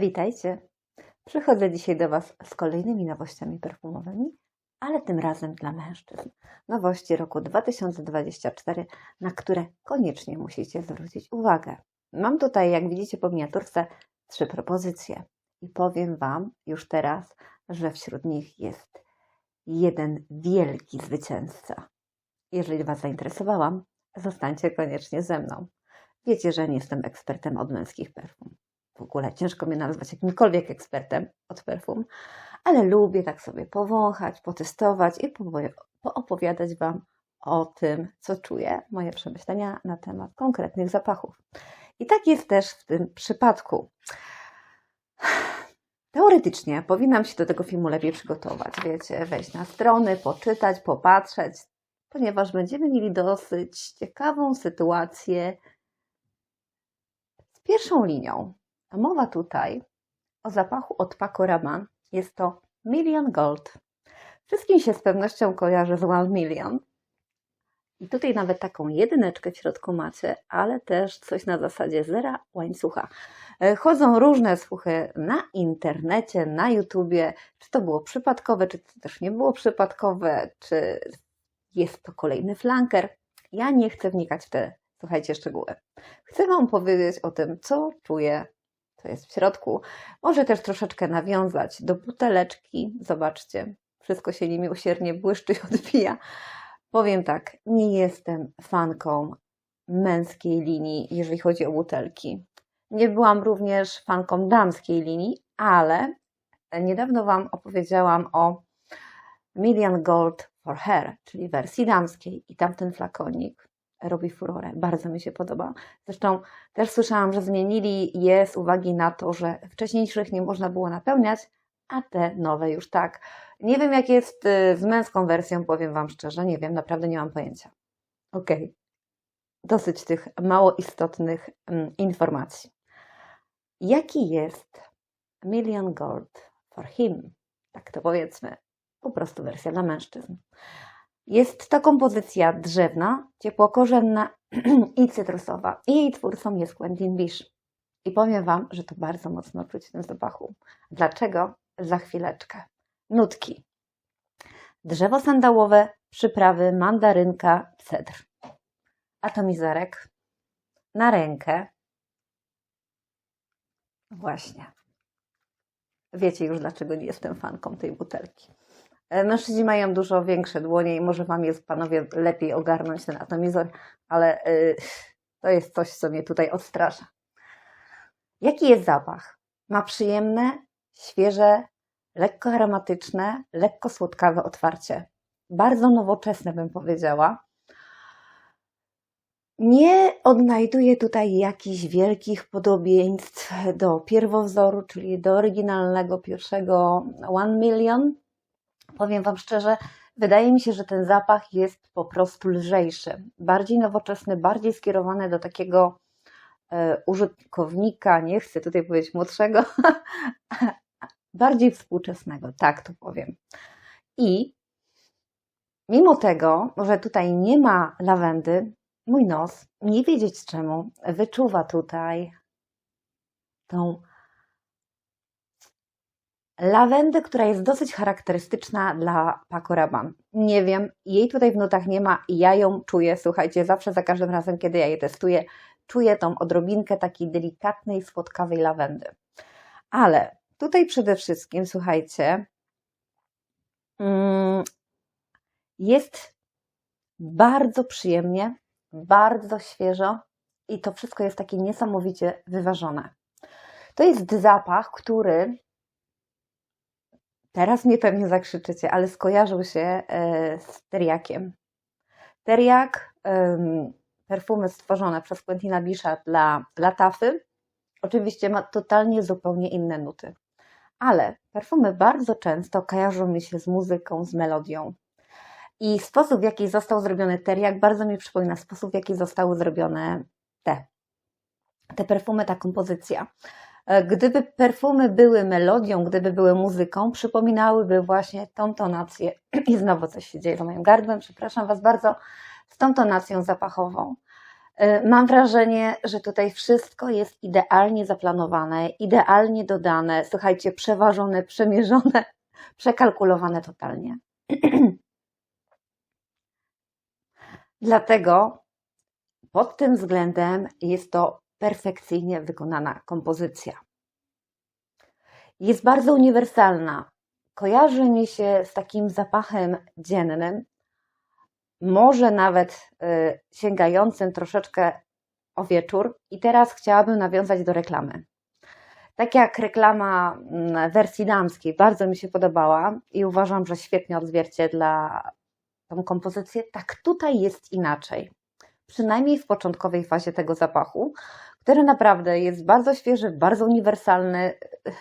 Witajcie. Przychodzę dzisiaj do Was z kolejnymi nowościami perfumowymi, ale tym razem dla mężczyzn. Nowości roku 2024, na które koniecznie musicie zwrócić uwagę. Mam tutaj, jak widzicie po miniaturce, trzy propozycje i powiem Wam już teraz, że wśród nich jest jeden wielki zwycięzca. Jeżeli Was zainteresowałam, zostańcie koniecznie ze mną. Wiecie, że nie jestem ekspertem od męskich perfum w ogóle ciężko mnie nazwać jakimkolwiek ekspertem od perfum, ale lubię tak sobie powąchać, potestować i poopowiadać Wam o tym, co czuję, moje przemyślenia na temat konkretnych zapachów. I tak jest też w tym przypadku. Teoretycznie powinnam się do tego filmu lepiej przygotować, wiecie, wejść na strony, poczytać, popatrzeć, ponieważ będziemy mieli dosyć ciekawą sytuację pierwszą linią. A mowa tutaj o zapachu od Paco Rabanne. Jest to Million Gold. Wszystkim się z pewnością kojarzy z One Million. I tutaj nawet taką jedyneczkę w środku macie, ale też coś na zasadzie zera łańcucha. E, Chodzą różne słuchy na internecie, na YouTubie, czy to było przypadkowe, czy to też nie było przypadkowe, czy jest to kolejny flanker. Ja nie chcę wnikać w te, słuchajcie, szczegóły. Chcę Wam powiedzieć o tym, co czuję co jest w środku. Może też troszeczkę nawiązać do buteleczki. Zobaczcie, wszystko się niemiłosiernie błyszczy i odbija. Powiem tak, nie jestem fanką męskiej linii, jeżeli chodzi o butelki. Nie byłam również fanką damskiej linii, ale niedawno Wam opowiedziałam o Million Gold for Her, czyli wersji damskiej i tamten flakonik robi furorę. Bardzo mi się podoba. Zresztą też słyszałam, że zmienili je z uwagi na to, że wcześniejszych nie można było napełniać, a te nowe już tak. Nie wiem, jak jest y, z męską wersją, powiem Wam szczerze, nie wiem, naprawdę nie mam pojęcia. Ok, dosyć tych mało istotnych mm, informacji. Jaki jest Million Gold for Him? Tak to powiedzmy, po prostu wersja dla mężczyzn. Jest to kompozycja drzewna, ciepłokorzenna i cytrusowa. I jej twórcą jest Quentin Bish. I powiem Wam, że to bardzo mocno czuć w tym zapachu. Dlaczego? Za chwileczkę. Nutki. Drzewo sandałowe, przyprawy, mandarynka, cedr. Atomizerek. Na rękę. Właśnie. Wiecie już, dlaczego nie jestem fanką tej butelki. E, Mężczyźni mają dużo większe dłonie i może Wam jest, panowie, lepiej ogarnąć ten atomizor, ale y, to jest coś, co mnie tutaj odstrasza. Jaki jest zapach? Ma przyjemne, świeże, lekko aromatyczne, lekko słodkawe otwarcie. Bardzo nowoczesne, bym powiedziała. Nie odnajduję tutaj jakichś wielkich podobieństw do pierwowzoru, czyli do oryginalnego pierwszego One Million, powiem Wam szczerze, wydaje mi się, że ten zapach jest po prostu lżejszy, bardziej nowoczesny, bardziej skierowany do takiego e, użytkownika, nie chcę tutaj powiedzieć młodszego, bardziej współczesnego, tak to powiem. I mimo tego, że tutaj nie ma lawendy, mój nos, nie wiedzieć czemu, wyczuwa tutaj tą lawendę, która jest dosyć charakterystyczna dla Paco Rabanne. Nie wiem, jej tutaj w nutach nie ma ja ją czuję, słuchajcie, zawsze za każdym razem, kiedy ja je testuję, czuję tą odrobinkę takiej delikatnej, słodkawej lawendy. Ale tutaj przede wszystkim, słuchajcie, mm, jest bardzo przyjemnie, bardzo świeżo i to wszystko jest takie niesamowicie wyważone. To jest zapach, który Teraz mnie pewnie zakrzyczycie, ale skojarzył się e, z teriakiem. Teriak, perfumy stworzone przez Quentina Bisha dla Latafy, oczywiście ma totalnie zupełnie inne nuty. Ale perfumy bardzo często kojarzą mi się z muzyką, z melodią. I sposób, w jaki został zrobiony teriak, bardzo mi przypomina sposób, w jaki zostały zrobione te. Te perfumy, ta kompozycja. E, gdyby perfumy były melodią, gdyby były muzyką, przypominałyby właśnie tą tonację. I znowu coś się dzieje za moim gardłem, przepraszam Was bardzo, z tą tonacją zapachową. Y, Mam wrażenie, że tutaj wszystko jest idealnie zaplanowane, idealnie dodane, słuchajcie, przeważone, przemierzone, przekalkulowane totalnie. Dlatego pod tym względem jest to perfekcyjnie wykonana kompozycja. Jest bardzo uniwersalna. Kojarzy mi się z takim zapachem dziennym, może nawet y, sięgającym troszeczkę o wieczór. I teraz chciałabym nawiązać do reklamy. Tak jak reklama mm, wersji damskiej bardzo mi się podobała i uważam, że świetnie odzwierciedla tą kompozycję, tak tutaj jest inaczej. Przynajmniej w początkowej fazie tego zapachu, który naprawdę jest bardzo świeży, bardzo uniwersalny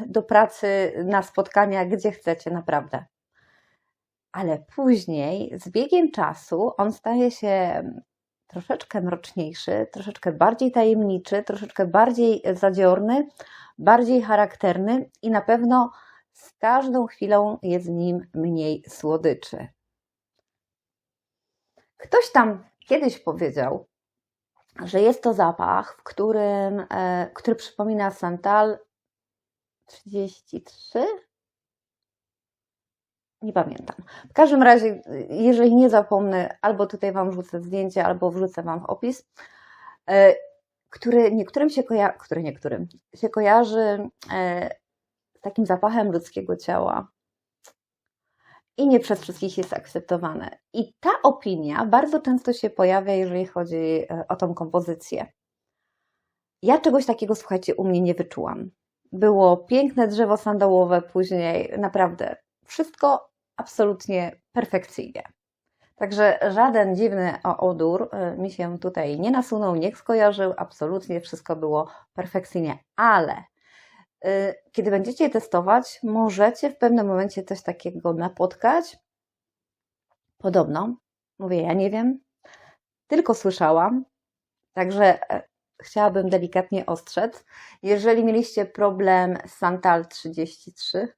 do pracy, na spotkania, gdzie chcecie, naprawdę. Ale później, z biegiem czasu, on staje się troszeczkę mroczniejszy, troszeczkę bardziej tajemniczy, troszeczkę bardziej zadziorny, bardziej charakterny i na pewno z każdą chwilą jest nim mniej słodyczy. Ktoś tam kiedyś powiedział, że jest to zapach, w którym, e, który przypomina Santal 33? Nie pamiętam. W każdym razie, jeżeli nie zapomnę, albo tutaj Wam wrzucę zdjęcie, albo wrzucę Wam w opis, e, który niektórym się, który niektórym się kojarzy e, z takim zapachem ludzkiego ciała i nie przez wszystkich jest akceptowane. I ta opinia bardzo często się pojawia, jeżeli chodzi e, o tą kompozycję. Ja czegoś takiego, słuchajcie, u mnie nie wyczułam. Było piękne drzewo sandałowe później, naprawdę wszystko absolutnie perfekcyjnie. Także żaden dziwny odór y, mi się tutaj nie nasunął, nie skojarzył, absolutnie wszystko było perfekcyjnie, ale kiedy będziecie testować, możecie w pewnym momencie coś takiego napotkać. Podobno, mówię, ja nie wiem, tylko słyszałam, także e, chciałabym delikatnie ostrzec. Jeżeli mieliście problem z Santal 33,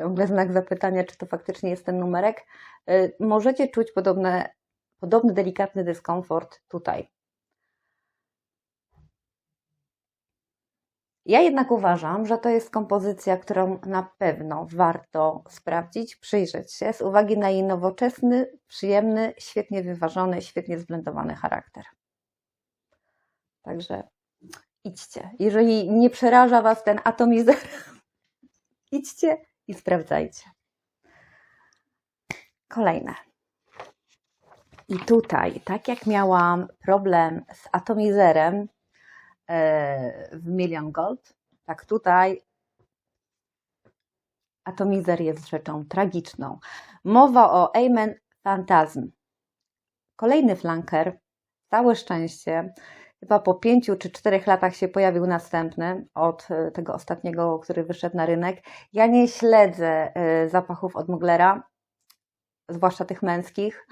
ciągle znak zapytania, czy to faktycznie jest ten numerek, y, możecie czuć podobne, podobny delikatny dyskomfort tutaj. Ja jednak uważam, że to jest kompozycja, którą na pewno warto sprawdzić, przyjrzeć się z uwagi na jej nowoczesny, przyjemny, świetnie wyważony, świetnie zblendowany charakter. Także idźcie. Jeżeli nie przeraża Was ten atomizer, idźcie i sprawdzajcie. Kolejne. I tutaj, tak jak miałam problem z atomizerem w Million Gold, tak tutaj atomizer jest rzeczą tragiczną. Mowa o Amen Phantasm. Kolejny flanker, całe szczęście, chyba po pięciu czy czterech latach się pojawił następny od e, tego ostatniego, który wyszedł na rynek. Ja nie śledzę e, zapachów od Muglera, zwłaszcza tych męskich,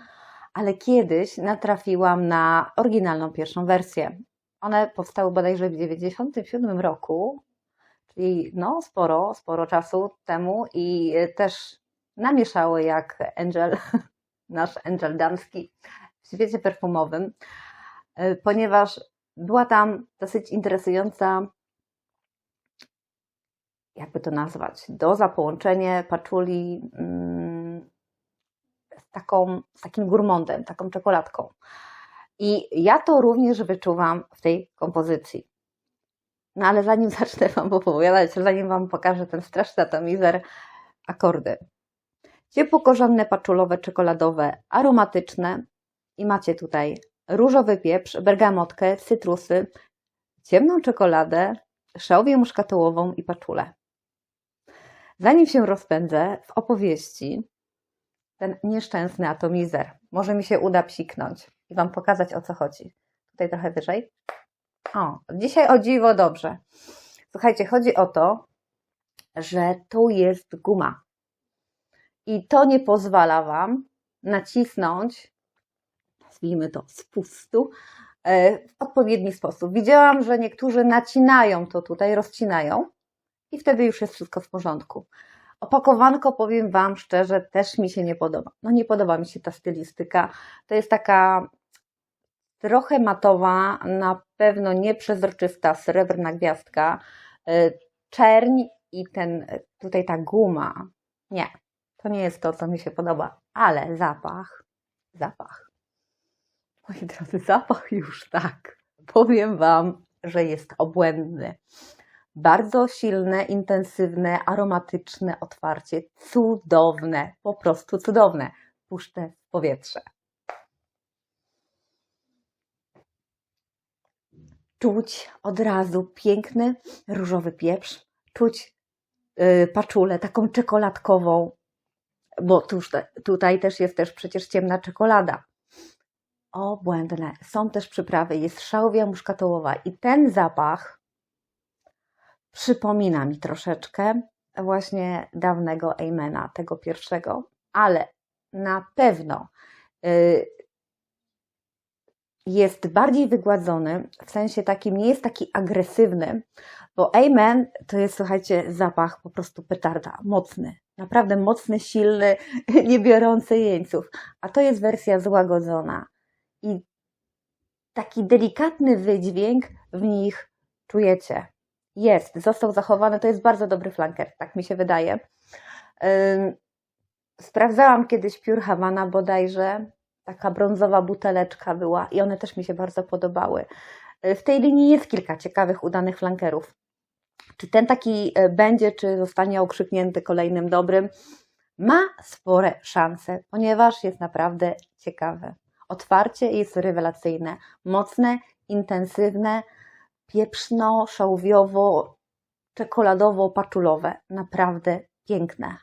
ale kiedyś natrafiłam na oryginalną pierwszą wersję. One powstały bodajże w 1997 roku, czyli no sporo, sporo czasu temu i e, też namieszały jak Angel, nasz Angel damski w świecie perfumowym, ponieważ była tam dosyć interesująca, jakby to nazwać, doza, połączenie paczuli mm, z, taką, z takim gourmandem, taką czekoladką. I ja to również wyczuwam w tej kompozycji. No ale zanim zacznę Wam opowiadać, zanim Wam pokażę ten straszny atomizer, akordy. Ciepłokorzenne, paczulowe, czekoladowe, aromatyczne i macie tutaj różowy pieprz, bergamotkę, cytrusy, ciemną czekoladę, szałwię muszkatołową i paczulę. Zanim się rozpędzę w opowieści, ten nieszczęsny atomizer, może mi się uda psiknąć i Wam pokazać o co chodzi. Tutaj trochę wyżej. O, dzisiaj o dziwo dobrze. Słuchajcie, chodzi o to, że tu jest guma. I to nie pozwala Wam nacisnąć nazwijmy to spustu, e, w odpowiedni sposób. Widziałam, że niektórzy nacinają to tutaj, rozcinają i wtedy już jest wszystko w porządku. Opakowanko, powiem Wam szczerze, też mi się nie podoba. No nie podoba mi się ta stylistyka. To jest taka trochę matowa, na pewno nieprzezroczysta, srebrna gwiazdka, y, czerń i ten, tutaj ta guma. Nie, to nie jest to, co mi się podoba, ale zapach, zapach. Moi drodzy, zapach już tak. Powiem Wam, że jest obłędny. Bardzo silne, intensywne, aromatyczne otwarcie. Cudowne, po prostu cudowne. Puszczę w powietrze. Czuć od razu piękny różowy pieprz, czuć yy, paczulę taką czekoladkową, bo tuż tutaj też jest też przecież ciemna czekolada. Obłędne. Są też przyprawy, jest szałwia muszkatołowa i ten zapach przypomina mi troszeczkę właśnie dawnego Amena, tego pierwszego, ale na pewno y, jest bardziej wygładzony, w sensie takim nie jest taki agresywny, bo Amen to jest, słuchajcie, zapach po prostu petarda, mocny, naprawdę mocny, silny, nie biorący jeńców, a to jest wersja złagodzona i taki delikatny wydźwięk w nich czujecie. Jest, został zachowany, to jest bardzo dobry flanker, tak mi się wydaje. Sprawdzałam kiedyś Pure Havana bodajże, taka brązowa buteleczka była i one też mi się bardzo podobały. W tej linii jest kilka ciekawych, udanych flankerów. Czy ten taki e, będzie, czy zostanie okrzyknięty kolejnym dobrym? Ma spore szanse, ponieważ jest naprawdę ciekawe. Otwarcie jest rewelacyjne, mocne, intensywne, pieprzno, szałwiowo, czekoladowo, paczulowe. Naprawdę piękne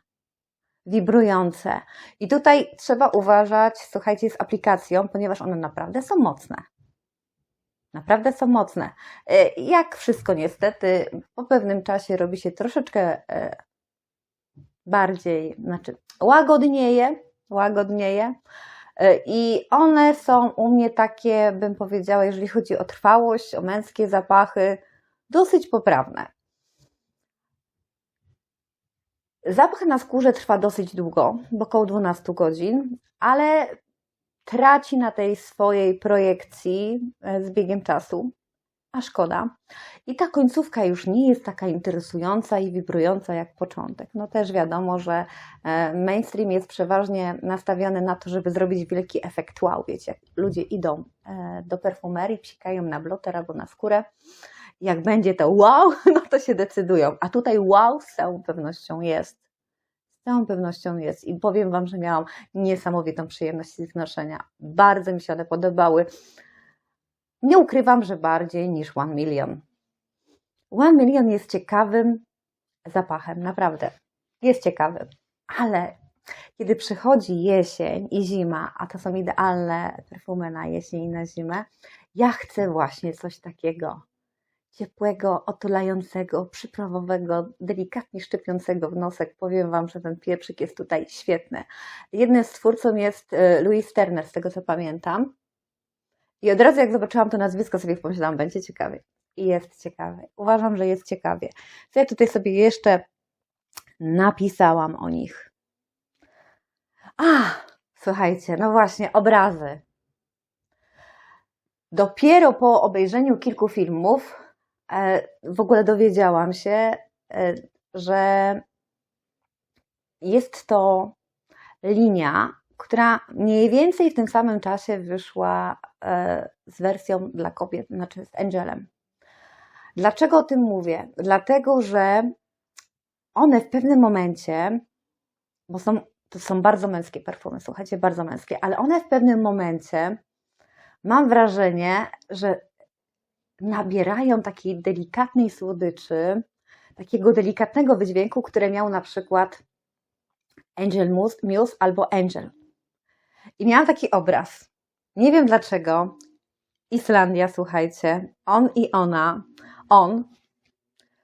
wibrujące. I tutaj trzeba uważać, słuchajcie, z aplikacją, ponieważ one naprawdę są mocne. Naprawdę są mocne. E, Jak wszystko niestety, po pewnym czasie robi się troszeczkę e, bardziej, znaczy łagodnieje, łagodnieje. E, I one są u mnie takie, bym powiedziała, jeżeli chodzi o trwałość, o męskie zapachy, dosyć poprawne. Zapach na skórze trwa dosyć długo, bo około 12 godzin, ale traci na tej swojej projekcji e, z biegiem czasu, a szkoda. I ta końcówka już nie jest taka interesująca i wibrująca jak początek. No też wiadomo, że e, mainstream jest przeważnie nastawiony na to, żeby zrobić wielki efekt wow. Wiecie, ludzie idą e, do perfumerii, psikają na bloter albo na skórę. Jak będzie to wow, no to się decydują. A tutaj wow z całą pewnością jest. Z całą pewnością jest. I powiem Wam, że miałam niesamowitą przyjemność z ich noszenia. Bardzo mi się one podobały. Nie ukrywam, że bardziej niż One Million. One Million jest ciekawym zapachem, naprawdę. Jest ciekawy. Ale kiedy przychodzi jesień i zima, a to są idealne perfumy na jesień i na zimę, ja chcę właśnie coś takiego ciepłego, otulającego, przyprawowego, delikatnie szczypiącego w nosek. Powiem Wam, że ten pieprzyk jest tutaj świetny. Jednym z twórcą jest e, Louis Turner, z tego co pamiętam. I od razu jak zobaczyłam to nazwisko, sobie pomyślałam, będzie ciekawie. I jest ciekawe. Uważam, że jest ciekawie. Co ja tutaj sobie jeszcze napisałam o nich. A, słuchajcie, no właśnie, obrazy. Dopiero po obejrzeniu kilku filmów e, w ogóle dowiedziałam się, e, że jest to linia, która mniej więcej w tym samym czasie wyszła z wersją dla kobiet, znaczy z Angelem. Dlaczego o tym mówię? Dlatego, że one w pewnym momencie, bo są, to są bardzo męskie perfumy, słuchajcie, bardzo męskie, ale one w pewnym momencie, mam wrażenie, że nabierają takiej delikatnej słodyczy, takiego delikatnego wydźwięku, które miał na przykład Angel Muse, Muse albo Angel. I miałam taki obraz. Nie wiem dlaczego. Islandia, słuchajcie, on i ona, on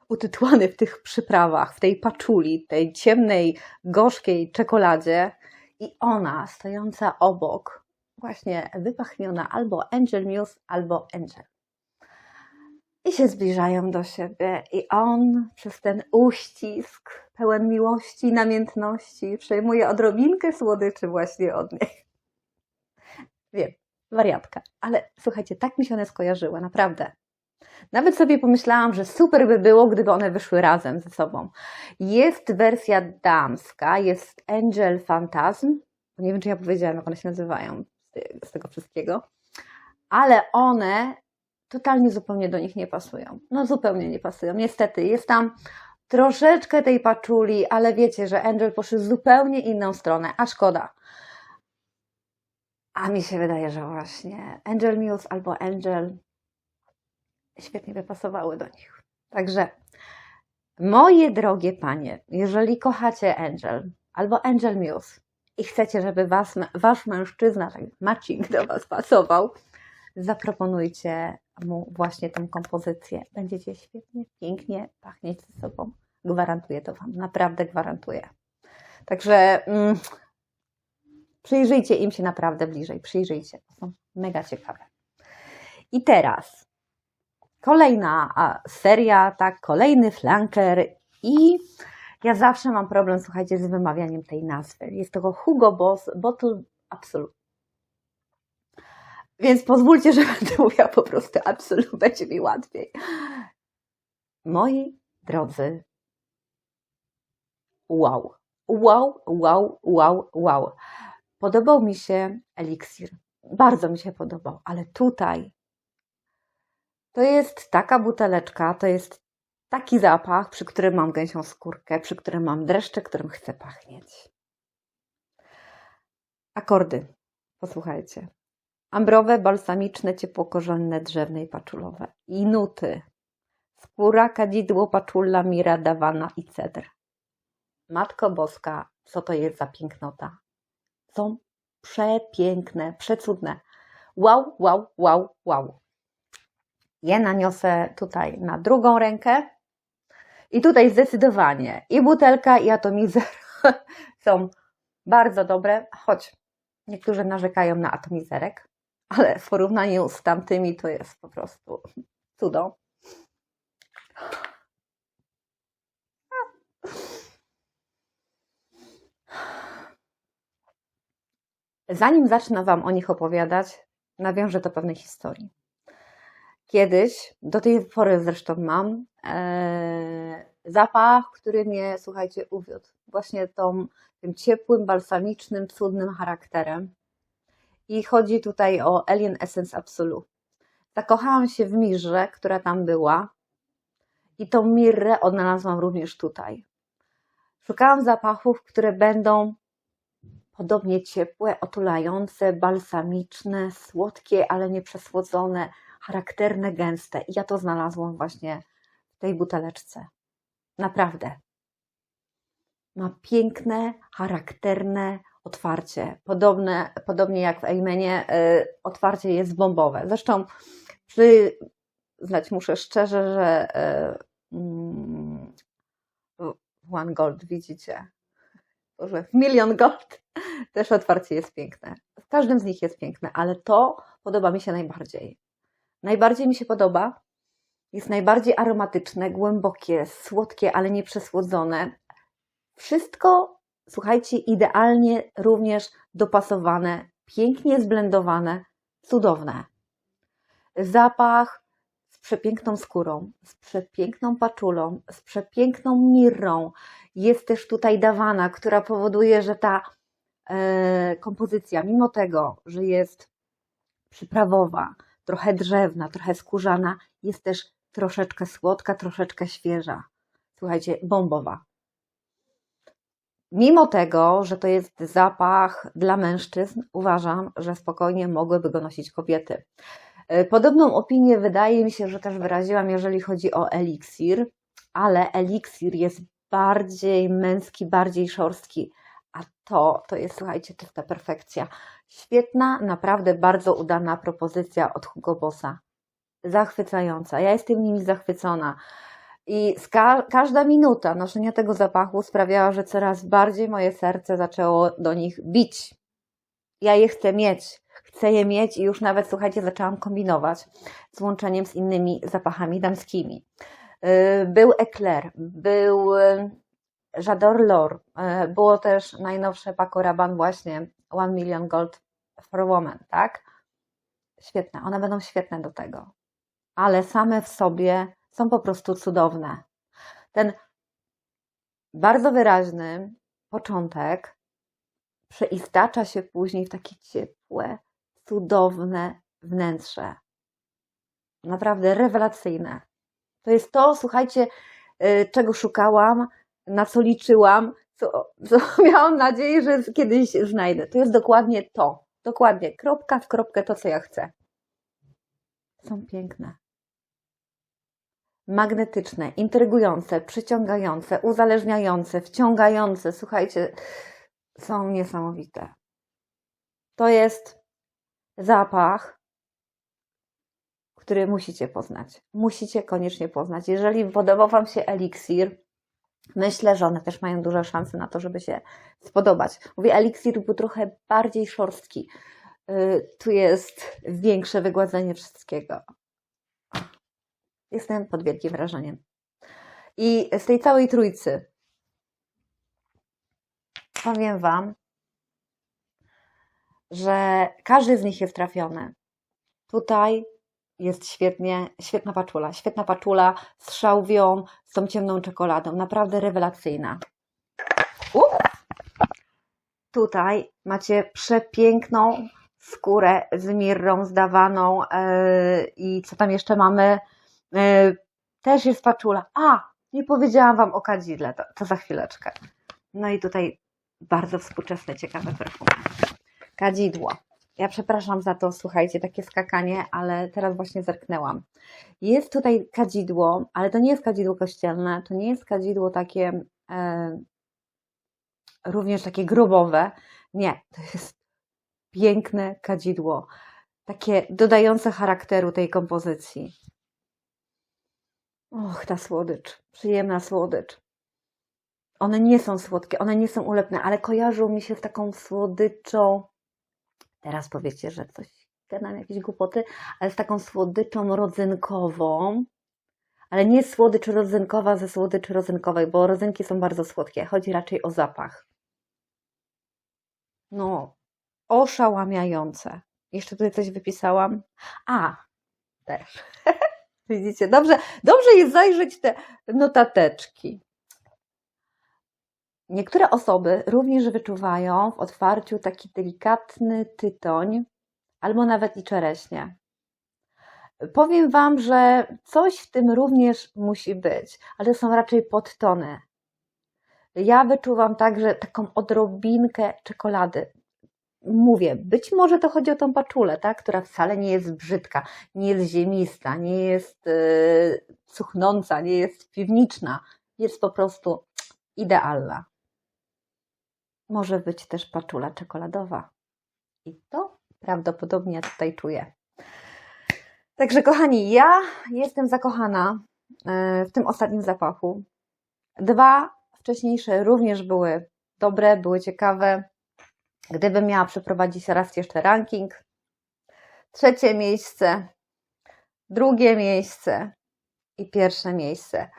utytułany w tych przyprawach, w tej paczuli, tej ciemnej, gorzkiej czekoladzie i ona stojąca obok, właśnie wypachniona albo Angel Muse, albo Angel. I się zbliżają do siebie i on przez ten uścisk pełen miłości namiętności przejmuje odrobinkę słodyczy właśnie od niej. Wiem, wariatka. Ale słuchajcie, tak mi się one skojarzyły, naprawdę. Nawet sobie pomyślałam, że super by było, gdyby one wyszły razem ze sobą. Jest wersja damska, jest Angel Phantasm. Nie wiem, czy ja powiedziałam, jak one się nazywają z- tego wszystkiego. Ale one totalnie zupełnie do nich nie pasują. No zupełnie nie pasują. Niestety, jest tam troszeczkę tej paczuli, ale wiecie, że Angel poszedł zupełnie inną stronę, a szkoda. A mi się wydaje, że właśnie Angel Muse albo Angel świetnie by pasowały do nich. Także, moje drogie panie, jeżeli kochacie Angel albo Angel Muse i chcecie, żeby was, wasz mężczyzna, tak Macik do was pasował, zaproponujcie mu właśnie tą kompozycję. Będziecie świetnie, pięknie pachnieć ze sobą. Gwarantuję to wam, naprawdę gwarantuję. Także mm, przyjrzyjcie im się naprawdę bliżej, przyjrzyjcie, są mega ciekawe. I teraz kolejna seria, tak, kolejny flanker i ja zawsze mam problem, słuchajcie, z wymawianiem tej nazwy. Jest to Hugo Boss Bottle Absolute. Więc pozwólcie, że będę mówiła po prostu Absolute, będzie mi łatwiej. Moi drodzy, wow, wow, wow, wow, wow. Podobał mi się eliksir. Bardzo mi się podobał, ale tutaj to jest taka buteleczka, to jest taki zapach, przy którym mam gęsią skórkę, przy którym mam dreszcze, którym chcę pachnieć. Akordy. Posłuchajcie. Ambrowe, balsamiczne, ciepłokorzenne, drzewne i paczulowe. I nuty. Skóra, kadzidło, paczulla, mira, dawana i cedr. Matko Boska, co to jest za pięknota? Są przepiękne, przecudne. Wow, wow, wow, wow. Je naniosę tutaj na drugą rękę. I tutaj zdecydowanie i butelka, i atomizer są bardzo dobre, choć niektórzy narzekają na atomizerek, ale w porównaniu z tamtymi to jest po prostu cudo. Zanim zacznę Wam o nich opowiadać, nawiążę do pewnej historii. Kiedyś, do tej pory zresztą mam, e, zapach, który mnie, słuchajcie, uwiódł. Właśnie tą, tym ciepłym, balsamicznym, cudnym charakterem. I chodzi tutaj o Alien Essence Absolute. Zakochałam się w mirze, która tam była. I tą mirrę odnalazłam również tutaj. Szukałam zapachów, które będą podobnie ciepłe, otulające, balsamiczne, słodkie, ale nie przesłodzone, charakterne, gęste. I ja to znalazłam właśnie w tej buteleczce. Naprawdę. Ma piękne, charakterne otwarcie. Podobne, podobnie jak w Eimenie, y, otwarcie jest bombowe. Zresztą przyznać muszę szczerze, że y, w One Gold widzicie, że w Million Gold też otwarcie jest piękne. W każdym z nich jest piękne, ale to podoba mi się najbardziej. Najbardziej mi się podoba, jest najbardziej aromatyczne, głębokie, słodkie, ale nie przesłodzone. Wszystko, słuchajcie, idealnie również dopasowane, pięknie zblendowane, cudowne. Zapach przepiękną skórą, z przepiękną paczulą, z przepiękną mirrą. Jest też tutaj dawana, która powoduje, że ta e, kompozycja, mimo tego, że jest przyprawowa, trochę drzewna, trochę skórzana, jest też troszeczkę słodka, troszeczkę świeża. Słuchajcie, bombowa. Mimo tego, że to jest zapach dla mężczyzn, uważam, że spokojnie mogłyby go nosić kobiety. E, Podobną opinię wydaje mi się, że też wyraziłam, jeżeli chodzi o eliksir, ale eliksir jest bardziej męski, bardziej szorstki, a to, to jest, słuchajcie, czysta perfekcja. Świetna, naprawdę bardzo udana propozycja od Hugo Bossa. Zachwycająca. Ja jestem nimi zachwycona. I ka każda minuta noszenia tego zapachu sprawiała, że coraz bardziej moje serce zaczęło do nich bić. Ja je chcę mieć. Chcę je mieć i już nawet, słuchajcie, zaczęłam kombinować z łączeniem z innymi zapachami damskimi. Yy, Był Eclair, był yy, J'adore L'Or, yy, było też najnowsze Paco Rabanne właśnie One Million Gold for Woman, tak? świetne. One będą świetne do tego. Ale same w sobie są po prostu cudowne. Ten bardzo wyraźny początek przeistacza się później w takie ciepłe, cudowne wnętrze. Naprawdę rewelacyjne. To jest to, słuchajcie, y, czego szukałam, na co liczyłam, co, co miałam nadzieję, że kiedyś znajdę. To jest dokładnie to. Dokładnie, kropka w kropkę to, co ja chcę. Są piękne. Magnetyczne, intrygujące, przyciągające, uzależniające, wciągające. Słuchajcie, są niesamowite. To jest zapach, który musicie poznać. Musicie koniecznie poznać. Jeżeli podobał Wam się eliksir, myślę, że one też mają duże szanse na to, żeby się spodobać. Mówię, eliksir był trochę bardziej szorstki. Yy, Tu jest większe wygładzenie wszystkiego. Jestem pod wielkim wrażeniem. I z tej całej trójcy powiem Wam, że każdy z nich jest trafiony. Tutaj jest świetnie, świetna paczula, świetna paczula z szałwią, z tą ciemną czekoladą, naprawdę rewelacyjna. U! Tutaj macie przepiękną skórę z mirrą zdawaną yy, i co tam jeszcze mamy? Yy, też jest paczula. A, nie powiedziałam Wam o kadzidle, to, to za chwileczkę. No i tutaj bardzo współczesne, ciekawe perfumy. Kadzidło. Ja przepraszam za to, słuchajcie, takie skakanie, ale teraz właśnie zerknęłam. Jest tutaj kadzidło, ale to nie jest kadzidło kościelne, to nie jest kadzidło takie e, również takie grobowe. Nie, to jest piękne kadzidło, takie dodające charakteru tej kompozycji. Och, ta słodycz, przyjemna słodycz. One nie są słodkie, one nie są ulepne, ale kojarzą mi się z taką słodyczą. Teraz powiecie, że coś gadam jakieś głupoty, ale z taką słodyczą rodzynkową. Ale nie słodycz rodzynkowa ze słodyczy rodzynkowej, bo rodzynki są bardzo słodkie. Chodzi raczej o zapach. No, oszałamiające. Jeszcze tutaj coś wypisałam. A, też. Widzicie, dobrze, dobrze jest zajrzeć te notateczki. Niektóre osoby również wyczuwają w otwarciu taki delikatny tytoń, albo nawet i czereśnie. Powiem Wam, że coś w tym również musi być, ale są raczej podtony. Ja wyczuwam także taką odrobinkę czekolady. Mówię, być może to chodzi o tą paczulę, tak? która wcale nie jest brzydka, nie jest ziemista, nie jest yy, cuchnąca, nie jest piwniczna. Jest po prostu idealna. Może być też paczula czekoladowa. I to prawdopodobnie tutaj czuję. Także kochani, ja jestem zakochana e, w tym ostatnim zapachu. Dwa wcześniejsze również były dobre, były ciekawe. Gdybym miała przeprowadzić raz jeszcze ranking, trzecie miejsce, drugie miejsce i pierwsze miejsce.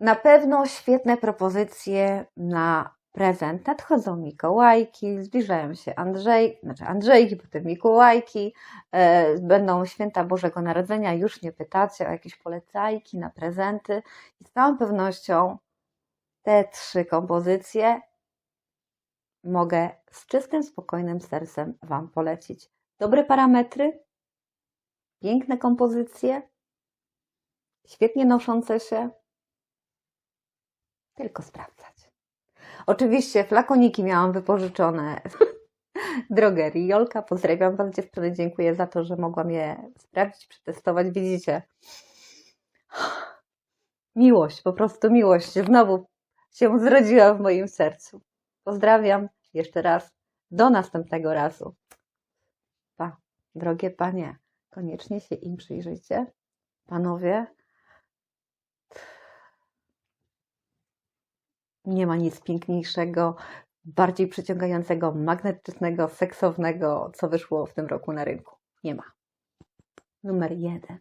Na pewno świetne propozycje na prezent. Nadchodzą Mikołajki, zbliżają się Andrzej, znaczy Andrzejki, potem Mikołajki, e, będą święta Bożego Narodzenia, już nie pytacie o jakieś polecajki na prezenty i z całą pewnością te trzy kompozycje mogę z czystym, spokojnym sercem Wam polecić. Dobre parametry, piękne kompozycje, świetnie noszące się, tylko sprawdzać. Oczywiście flakoniki miałam wypożyczone drogerii Jolka. Pozdrawiam Was dziewczyny, dziękuję za to, że mogłam je sprawdzić, przetestować. Widzicie, miłość, po prostu miłość znowu się zrodziła w moim sercu. Pozdrawiam jeszcze raz. Do następnego razu. Pa, drogie panie, koniecznie się im przyjrzyjcie. Panowie, nie ma nic piękniejszego, bardziej przyciągającego, magnetycznego, seksownego, co wyszło w tym roku na rynku. Nie ma. Numer jeden.